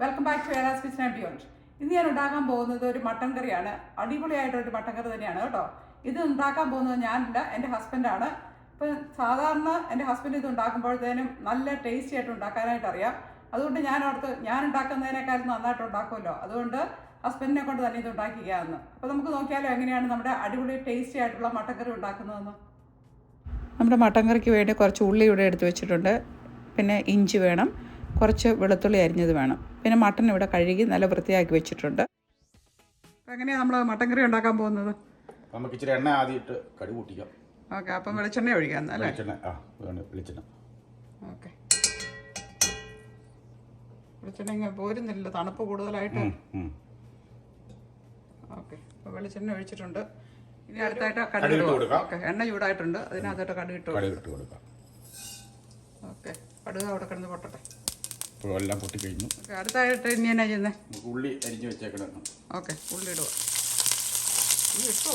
Welcome back to Era's kitchen and beyond ഇന്ന് ഞാൻ ഉണ്ടാക്കാൻ പോകുന്നത് ഒരു മട്ടൻ കറിയാണ്. അടിപൊളിയായിട്ടൊരു ഒരു മട്ടൻ കറി തന്നെയാണ് കേട്ടോ. ഇത് ഉണ്ടാക്കാൻ പോകുന്നത് ഞാനില്ല എന്റെ ഹസ്ബൻഡാണ് ഇപ്പം സാധാരണ എന്റെ ഹസ്ബൻഡ് ഇത് ഉണ്ടാക്കുമ്പോഴത്തേനും നല്ല ടേസ്റ്റി ആയിട്ട് ഉണ്ടാക്കാനായിട്ട് അറിയാം. അതുകൊണ്ട് ഞാൻ ഓർത്ത് ഞാൻ ഉണ്ടാക്കുന്നതിനേക്കാൾ നന്നായിട്ട് ഉണ്ടാക്കുമല്ലോ. അതുകൊണ്ട് ഹസ്ബൻഡിനെ കൊണ്ട് തന്നെ ഇത് ഉണ്ടാക്കിക്കാമെന്ന് അപ്പോൾ നമുക്ക് നോക്കിയാലോ എങ്ങനെയാണ് നമ്മുടെ അടിപൊളി ടേസ്റ്റി ആയിട്ടുള്ള മട്ടൻ കറി ഉണ്ടാക്കുന്നതെന്ന്. നമ്മുടെ മട്ടൻ കറിക്ക് വേണ്ടി കുറച്ച് ഉള്ളി ഇവിടെ എടുത്ത് വെച്ചിട്ടുണ്ട്. പിന്നെ ഇഞ്ചി വേണം. കുറച്ച് വെളുത്തുള്ളി അരിഞ്ഞത് വേണം. പിന്നെ മട്ടൺ ഇവിടെ കഴുകി നല്ല വൃത്തിയാക്കി വെച്ചിട്ടുണ്ട്. എങ്ങനെയാ എങ്ങനെയാണ് നമ്മൾ മട്ടൻ കറി ഉണ്ടാക്കാൻ പോകുന്നത്? നമുക്ക് ഇച്ചിരി എണ്ണ ആദ്യമായിട്ട് കടുക് കടി കൂട്ടിക്കാം ഓക്കെ അപ്പം വെളിച്ചെണ്ണ ഒഴിക്കാം അല്ലേ? വെളിച്ചെണ്ണ ആ വെളിച്ചെണ്ണ. ഓക്കെ. വെളിച്ചെണ്ണ ഇങ്ങനെ പോരുന്നില്ല തണുപ്പ് കൂടുതലായിട്ട്. ഓക്കെ അപ്പോൾ വെളിച്ചെണ്ണ ഒഴിച്ചിട്ടുണ്ട്. ഇനി അടുത്തായിട്ട് കടുക് കടുക് കൊടുക്കാം. ഓക്കെ എണ്ണ ചൂടായിട്ടുണ്ട്. അതിനകത്തായിട്ട് കടുക് ഇട്ട് കൊടുക്കാം. ഓക്കെ കടുക് അവിടെ കിടന്ന് പൊട്ടട്ടെ. ഇപ്പോൾ എല്ലാം പൊട്ടിക്കഴിഞ്ഞു. അടുത്തായിട്ട് ഇനി എന്നാ ചെയ്യുന്നത് നമുക്ക് ഉള്ളി അരിഞ്ഞ് വെച്ചേക്കണം ഓക്കെ ഉള്ളി ഇടുക. ഉള്ളി ഇട്ടോ?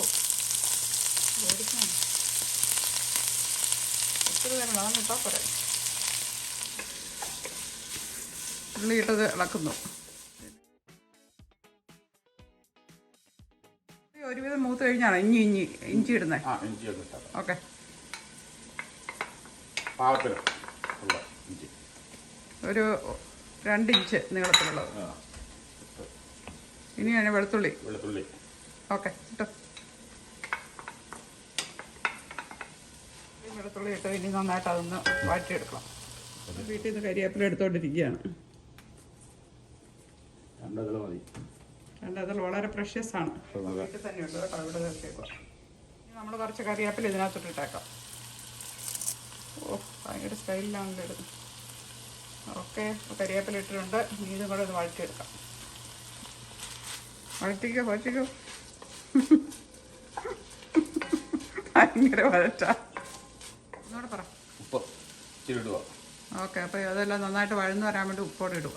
ഒത്തിരി നേരം ഇട്ടാൽ പോരെ. ഉള്ളി ഇട്ടത് ഇളക്കുന്നു. ഒരുവിധം മൂത്ത് കഴിഞ്ഞാണ്? ഇഞ്ചി ഇഞ്ചി ഇഞ്ചി ഇടുന്നത് ആ ഇഞ്ചി ഓക്കെ. പാകത്തിന് ഇഞ്ചി. ഒരു രണ്ട് ഇഞ്ച് നീളത്തിലുള്ളത്. ഇനിയാണ് വെളുത്തുള്ളി. വെളുത്തുള്ളി. ഓക്കെ ഇട്ടോ. വെളുത്തുള്ളി ഇട്ട് ഇനി നന്നായിട്ട് അതൊന്ന് വഴറ്റിയെടുക്കണം. വീട്ടിൽ നിന്ന് കരിയേപ്പില എടുത്തോണ്ടിരിക്കുകയാണ്. രണ്ടതിൽ മതി. രണ്ട് അതിൽ വളരെ പ്രഷ്യസ് ആണ്. വീട്ടിൽ തന്നെയുണ്ട് കേട്ടോ ഇവിടെ തീർച്ചയായിട്ടും ഇനി നമ്മൾ കുറച്ച് കറിവേപ്പില ഇതിനകത്തോട്ട് ഇട്ടേക്കാം. ഓ ഭയങ്കര സ്റ്റൈലിലാണല്ലോ ഇടുന്നത് ഓക്കെ കരിവേപ്പില ഇട്ടിട്ടുണ്ട്. മീനും കൂടെ ഒന്ന് വഴറ്റിയെടുക്കാം. വഴറ്റിക്കോ വഴറ്റിക്കോ. ഭയങ്കര വഴറ്റ. ഒന്നുകൂടെ പറ. ഉപ്പ് ഇച്ചിരി ഇടുക ഓക്കെ അപ്പോൾ അതെല്ലാം നന്നായിട്ട് വഴന്ന് വരാൻ വേണ്ടി ഉപ്പോടെ ഇടുക.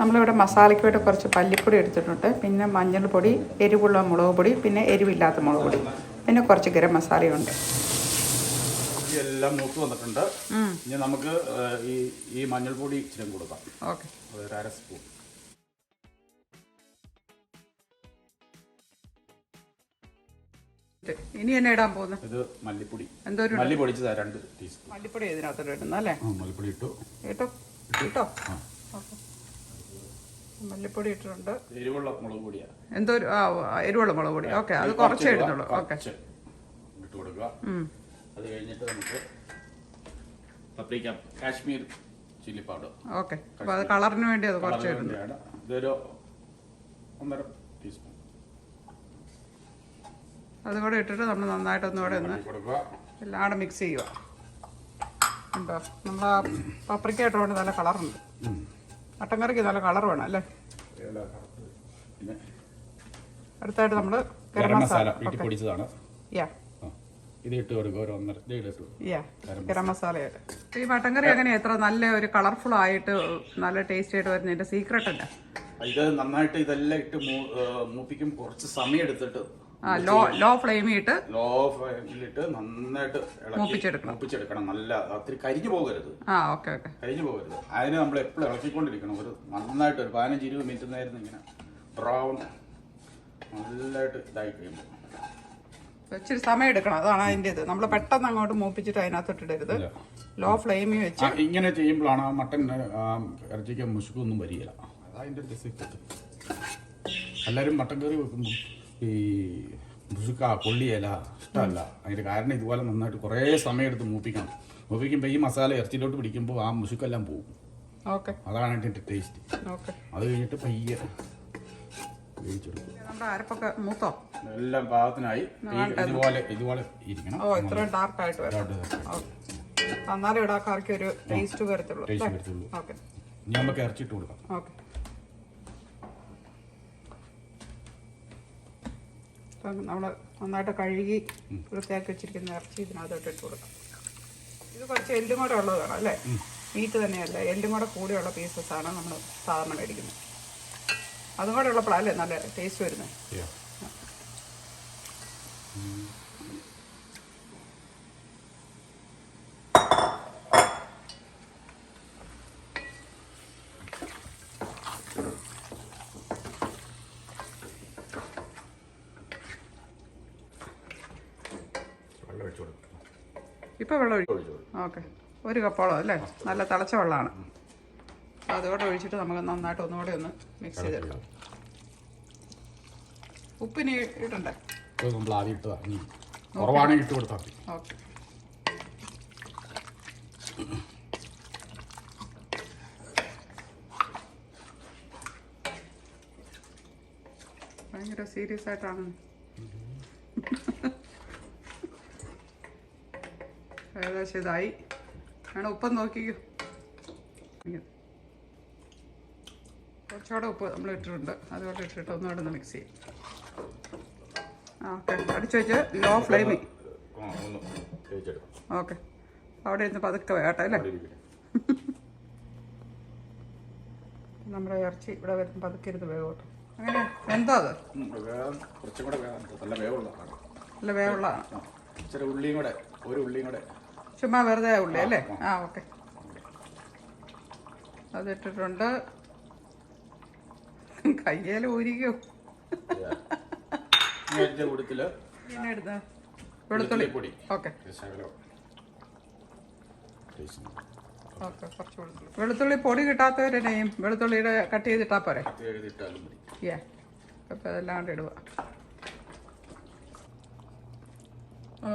നമ്മളിവിടെ മസാലയ്ക്ക് വേണ്ടി കുറച്ച് പല്ലിപ്പൊടി എടുത്തിട്ടുണ്ട്. പിന്നെ മഞ്ഞൾപ്പൊടി എരിവുള്ള മുളക് പൊടി പിന്നെ എരിവില്ലാത്ത മുളക് പൊടി. പിന്നെ കുറച്ച് ഗരം മസാലയുണ്ട്. എല്ലാം മൂത്ത് വന്നിട്ടുണ്ട്. ഇനി നമുക്ക് ഈ ഈ മഞ്ഞൾപ്പൊടി ഇച്ചിരി കൊടുക്കാം ഓക്കെ. ഒരു അര സ്പൂൺ. ഇനി എന്നെ ഇടാൻ പോകുന്നത്? ഇത് മല്ലിപ്പൊടി. എന്തോ ഒരു മല്ലി പൊടിച്ചതാ രണ്ട് ടീസ്പൂൺ. മല്ലിപ്പൊടി ഇതിനകത്തോട്ട് ഇടുന്നല്ലേ മല്ലിപ്പൊടി ഇട്ടു. കേട്ടോ ഇട്ടോ? ആ. മല്ലിപ്പൊടി ഇട്ടിട്ടുണ്ട്. എരിവുള്ള മുളക് പൊടിയാണ് എന്തോ എരിവുള്ള മുളക് പൊടി. ഓക്കെ അത് കുറച്ചേ ഇടുന്നുള്ളൂ. ഓക്കെ. ഇട്ട് കൊടുക്കുക. അത് കഴിഞ്ഞിട്ട് നമുക്ക് paprika Kashmir chilli powder okay. അപ്പോൾ അത് കളറിന് വേണ്ടി അത് കുറച്ച് വേണ്ടിയാണ്. ഇതൊരു ഒന്നര ടീസ്പൂൺ അതുകൂടെ ഇട്ടിട്ട് നമ്മൾ നന്നായിട്ടൊന്നും കൂടെ ഒന്ന് കൊടുക്കുക. എല്ലാം കൂടെ മിക്സ് ചെയ്യുക. ഉണ്ടോ നമ്മൾ ആ പപ്രിക്ക ഇട്ടുകൊണ്ട് നല്ല കളറുണ്ട്. മട്ടൻ കറിക്ക് നല്ല കളർ വേണം അല്ലേ? പിന്നെ അടുത്തായിട്ട് നമ്മൾ ഗരം മസാല. ഇട്ടി പൊടിച്ചതാണ്. യാ ആ. കൊടുക്കും ഇട്ട് ഒരു ഒന്നര ഇത് ഇട്ട് കൊടുക്കുക. യാ ഗരം മസാലയായിട്ട്. ഈ മട്ടൻ കറി അങ്ങനെ എത്ര നല്ല ഒരു കളർഫുൾ ആയിട്ട് നല്ല ടേസ്റ്റ് ആയിട്ട് വരുന്നതിന്റെ സീക്രട്ട് അല്ല ഇത് നന്നായിട്ട് ഇതെല്ലാം ഇട്ട് മൂപ്പിക്കും. കുറച്ച് സമയം എടുത്തിട്ട് ആ ലോ ലോ ഫ്ലെയിമിൽ ഇട്ട് ലോ ഫ്ലെയിമിലിട്ട് നന്നായിട്ട് ഇളക്കി മൂപ്പിച്ചെടുക്കണം. മൂപ്പിച്ചെടുക്കണം. നല്ല ഒത്തിരി കരിഞ്ഞു പോകരുത്. ആ ഓക്കെ ഓക്കെ. കരിഞ്ഞു പോകരുത്. അതിന് നമ്മൾ എപ്പോഴും ഇളക്കിക്കൊണ്ടിരിക്കണം. ഒരു നന്നായിട്ട് ഒരു പതിനഞ്ച് ഇരുപത് മിനിറ്റ് നേരം ഇങ്ങനെ ബ്രൗൺ നല്ലതായിട്ട് ഇതായി കഴിയുമ്പോൾ ഇച്ചിരി സമയം എടുക്കണം. അതാണ് അതിന്റെ ഇത്. നമ്മൾ പെട്ടെന്ന് അങ്ങോട്ട് മൂപ്പിച്ചിട്ട് അതിനകത്തോട്ട് ഇടരുത്. ലോ ഫ്ലെയിമിൽ വെച്ച് ഇങ്ങനെ ചെയ്യുമ്പോഴാണ് ആ മട്ടൻ ഇറച്ചിക്ക് മുശുക്കൊന്നും വരികയില്ല. സീക്രട്ട് എല്ലാവരും മട്ടൻ കറി വെക്കുമ്പോൾ ഈ മുഷുക്ക കൊള്ളിയില ഇഷ്ടമല്ല. അതിന്റെ കാരണം ഇതുപോലെ നന്നായിട്ട് കുറേ സമയം എടുത്ത് മൂപ്പിക്കണം. മൂപ്പിക്കുമ്പോൾ ഈ മസാല ഇറച്ചിയിലോട്ട് പിടിക്കുമ്പോൾ ആ മുഷുക്കെല്ലാം പോകും അതാണ് അതിന്റെ ടേസ്റ്റ് അത് കഴിഞ്ഞിട്ട് പയ്യെ വേവിച്ചെടുക്കും നമ്മുടെ അരപ്പൊക്കെ മൂത്തോ? എല്ലാം പാകത്തിനായി ഇതുപോലെ ഇതുപോലെ ഇരിക്കണം. ഓ ഇത്രയും ഡാർക്ക് ആയിട്ട് വരും കറിക്ക് ഒരു ടേസ്റ്റ് വരത്തുള്ളൂ. വരത്തുള്ളൂ. ഓക്കെ. ഇനി നമുക്ക് ഇറച്ചിട്ട് കൊടുക്കാം. ഓക്കെ. നമ്മൾ നന്നായിട്ട് കഴുകി വൃത്തിയാക്കി വെച്ചിരിക്കുന്ന ഇറച്ചി ഇതിനകത്തോട്ട് ഇട്ട് കൊടുക്കാം. ഇത് കുറച്ച് എല്ലും കൂടെ ഉള്ളത് അല്ലേ? മീറ്റ് തന്നെയല്ല? എല്ലും കൂടെ കൂടെയുള്ള പീസസ് ആണ് നമ്മൾ സാധാരണ മേടിക്കുന്നത്. അതുകൂടെ ഉള്ളപ്പോഴല്ലേ നല്ല ടേസ്റ്റ് വരുന്നത് ഇപ്പൊ വെള്ളം ഒഴിക്കും ഓക്കെ ഒരു കപ്പോളം അല്ലേ? നല്ല തിളച്ച വെള്ളമാണ്. അപ്പോൾ അതോടെ ഒഴിച്ചിട്ട് നമുക്ക് നന്നായിട്ട് ഒന്നുകൂടെ ഒന്ന് മിക്സ് ചെയ്തെടുക്കാം. ഉപ്പിന് ഇടണ്ടേ? ഇത് നമ്മൾ ആദ്യം ഇട്ടതാ ഇനി കുറവാണെങ്കിൽ ഇട്ട് കൊടുത്താൽ മതി. ഓക്കെ. ഭയങ്കര സീരിയസ് ആയിട്ടാണ്. ഏകദേശം ഇതായി. വേണം ഉപ്പം നോക്കിക്കോ. കുറച്ചുകൂടെ ഉപ്പ് നമ്മൾ ഇട്ടിട്ടുണ്ട്. അതുകൊണ്ട് ഇട്ടിട്ട് ഒന്നുകൂടെ ഒന്ന് മിക്സ് ചെയ്യും. ഓക്കെ അടിച്ചു വെച്ച് ലോ ഫ്ലെയിമിൽ ഒന്ന് ഓക്കെ അവിടെ ഇരുന്ന് പതുക്കെ വേട്ടെ അല്ലേ. നമ്മുടെ ഇറച്ചി ഇവിടെ വരുന്ന പതുക്കെ ഇരുന്ന് വേഗോട്ടോ അങ്ങനെ എന്താ അത്? വേഗം കുറച്ചും കൂടെ നല്ല വേവുള്ളതാണ് നല്ല വേവുള്ളതാണ് ഇച്ചിരി ഉള്ളിയും കൂടെ ഒരു ഉള്ളിയും കൂടെ ചുമ്മാ വെറുതെ ഉള്ളി അല്ലേ? ആ ഓക്കെ അതിട്ടിട്ടുണ്ട് കയ്യേൽ ഊരിക്കോ? കൂട്ടത്തിൽ വെളുത്തുള്ളി. പൊടി. ഓക്കെ. ശകലം ടേസ്റ്റ് ഓക്കെ കുറച്ച് വെളുത്തുള്ളി. വെളുത്തുള്ളി പൊടി കിട്ടാത്തവരെന്നെയും വെളുത്തുള്ളിയുടെ കട്ട് ചെയ്തിട്ടാ പോരെ? അതല്ലാണ്ട് ഏ അതെല്ലാം ഇടുക.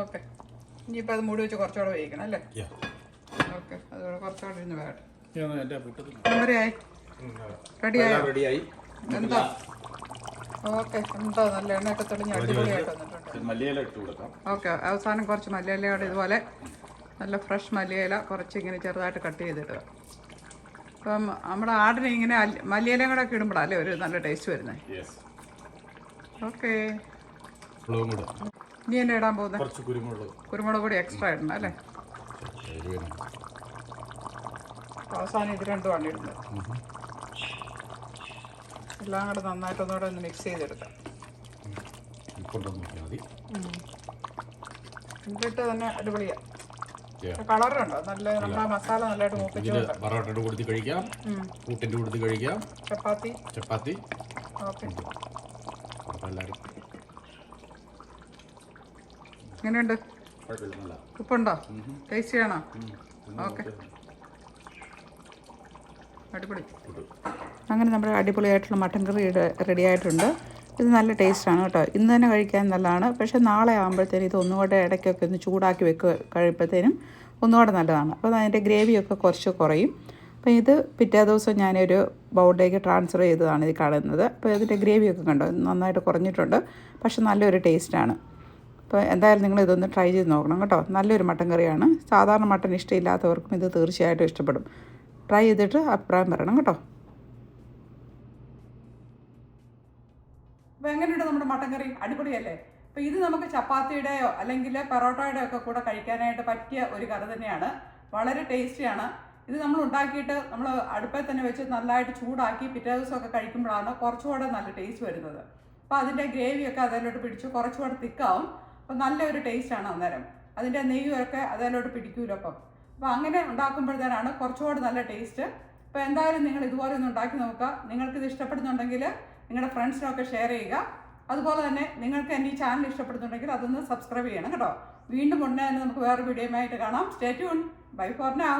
ഓക്കെ. ഇനിയിപ്പോൾ അത് മൂടി വെച്ച് കുറച്ചുകൂടെ വേവിക്കണം അല്ലേ? ഓക്കെ അതുകൂടെ കുറച്ചുകൂടെ ഇരുന്ന് വേണം റെഡിയായി? റെഡിയായി. എന്താ? ഓക്കെ. എന്താ? നല്ല എണ്ണയൊക്കെ തെളിഞ്ഞ് അടിപൊളിയായിട്ട് വന്നിട്ടുണ്ട്. മല്ലിയില ഇട്ട് കൊടുക്കാം. ഓക്കെ. അവസാനം കുറച്ച് മല്ലിയിലയോടെ ഇതുപോലെ നല്ല ഫ്രഷ് മല്ലിയില കുറച്ച് ഇങ്ങനെ ചെറുതായിട്ട് കട്ട് ചെയ്തിടുക. അപ്പം നമ്മുടെ ആടിന് ഇങ്ങനെ മല്ലിയിലയും കൂടെ ഒക്കെ ഇടുമ്പോഴല്ലേ ഒരു നല്ല ടേസ്റ്റ് വരുന്നത് ഓക്കെ. നീ ഇനി എന്നെ ഇടാൻ പോകുന്നത് കുരുമുളക്. കൂടി പൊടി എക്സ്ട്രാ ഇടണം അല്ലേ. അവസാനം ഇത് രണ്ടുമാണ് ഇടുന്നത്. എല്ലാം കൂടെ നന്നായിട്ട് ഒന്നുകൂടെ ഒന്ന് മിക്സ് ചെയ്തെടുക്കാം. മതി. എന്നിട്ട് തന്നെ അടിപൊളിയാണ്. കളറുണ്ടോ? നല്ല നമ്മുടെ മസാല നല്ലതായിട്ട് മൂപ്പിച്ച് ഇതിൽ പൊറോട്ടയുടെ കൊടുത്ത് കഴിക്കാം. കൂട്ടിന്റെ കൊടുത്ത് കഴിക്കാം. ചപ്പാത്തി. ചപ്പാത്തി. എല്ലാവരും എങ്ങനെയുണ്ട്? ഉപ്പുണ്ടോ? ടേസ്റ്റ് ചെയ്യണോ? ഓക്കെ. അടിപൊളി. അങ്ങനെ നമ്മുടെ അടിപൊളിയായിട്ടുള്ള മട്ടൻ കറി റെഡി ആയിട്ടുണ്ട് ഇത് നല്ല ടേസ്റ്റാണ് കേട്ടോ. ഇന്ന് തന്നെ കഴിക്കാൻ നല്ലതാണ്. പക്ഷേ നാളെ ആകുമ്പോഴത്തേനും ഇത് ഒന്നുകൂടെ ഇടയ്ക്കൊക്കെ ഒന്ന് ചൂടാക്കി വെക്കുക കഴിയുമ്പോഴത്തേനും ഒന്നുകൂടെ നല്ലതാണ്. അപ്പോൾ അതിന്റെ ഗ്രേവിയൊക്കെ കുറച്ച് കുറയും. അപ്പോൾ ഇത് പിറ്റേ ദിവസം ഞാനൊരു ബൗളിലേക്ക് ട്രാൻസ്ഫർ ചെയ്തതാണ് ഇത് കാണുന്നത്. അപ്പോൾ ഇതിന്റെ ഗ്രേവിയൊക്കെ കണ്ടോ? നന്നായിട്ട് കുറഞ്ഞിട്ടുണ്ട്. പക്ഷെ നല്ലൊരു ടേസ്റ്റാണ്. അപ്പോൾ എന്തായാലും നിങ്ങൾ ഇതൊന്ന് ട്രൈ ചെയ്ത് നോക്കണം കേട്ടോ. നല്ലൊരു മട്ടൻ കറിയാണ്. സാധാരണ മട്ടൻ ഇഷ്ടമില്ലാത്തവർക്കും ഇത് തീർച്ചയായിട്ടും ഇഷ്ടപ്പെടും. ട്രൈ ചെയ്തിട്ട് അഭിപ്രായം പറയണം കേട്ടോ. അപ്പോൾ എങ്ങനെയുണ്ട് നമ്മുടെ മട്ടൻ കറി? അടിപൊളിയല്ലേ? അപ്പോൾ ഇത് നമുക്ക് ചപ്പാത്തിയുടെയോ അല്ലെങ്കിൽ പൊറോട്ടയുടെയോ ഒക്കെ കൂടെ കഴിക്കാനായിട്ട് പറ്റിയ ഒരു കറി തന്നെയാണ്. വളരെ ടേസ്റ്റിയാണ് ഇത് നമ്മൾ ഉണ്ടാക്കിയിട്ട് നമ്മൾ അടുപ്പിൽ തന്നെ വെച്ച് നല്ലതായിട്ട് ചൂടാക്കി പിറ്റേ ദിവസമൊക്കെ കഴിക്കുമ്പോഴാണ് കുറച്ചുകൂടെ നല്ല ടേസ്റ്റ് വരുന്നത്. അപ്പോൾ അതിന്റെ ഗ്രേവിയൊക്കെ അതിലോട്ട് പിടിച്ച് കുറച്ചുകൂടെ തിക്കാവും. അപ്പോൾ നല്ലൊരു ടേസ്റ്റാണ് അന്നേരം. അതിന്റെ നെയ്യൊക്കെ അതിലോട്ട് പിടിക്കൂലോ അപ്പം അപ്പോൾ അങ്ങനെ ഉണ്ടാക്കുമ്പോഴത്തേനാണ് കുറച്ചുകൂടി നല്ല ടേസ്റ്റ്. അപ്പോൾ എന്തായാലും നിങ്ങൾ ഇതുപോലെ ഒന്ന് ഉണ്ടാക്കി നോക്കുക. ഇത് ഇഷ്ടപ്പെടുന്നുണ്ടെങ്കിൽ നിങ്ങളുടെ ഫ്രണ്ട്സിനൊക്കെ ഷെയർ ചെയ്യുക. അതുപോലെ തന്നെ നിങ്ങൾക്ക് എന്റെ ഈ ചാനൽ ഇഷ്ടപ്പെടുന്നുണ്ടെങ്കിൽ അതൊന്ന് സബ്സ്ക്രൈബ് ചെയ്യണം കേട്ടോ. വീണ്ടും ഉടനെ തന്നെ നമുക്ക് വേറെ വീഡിയോ ആയിട്ട് കാണാം. Stay tune bye for now.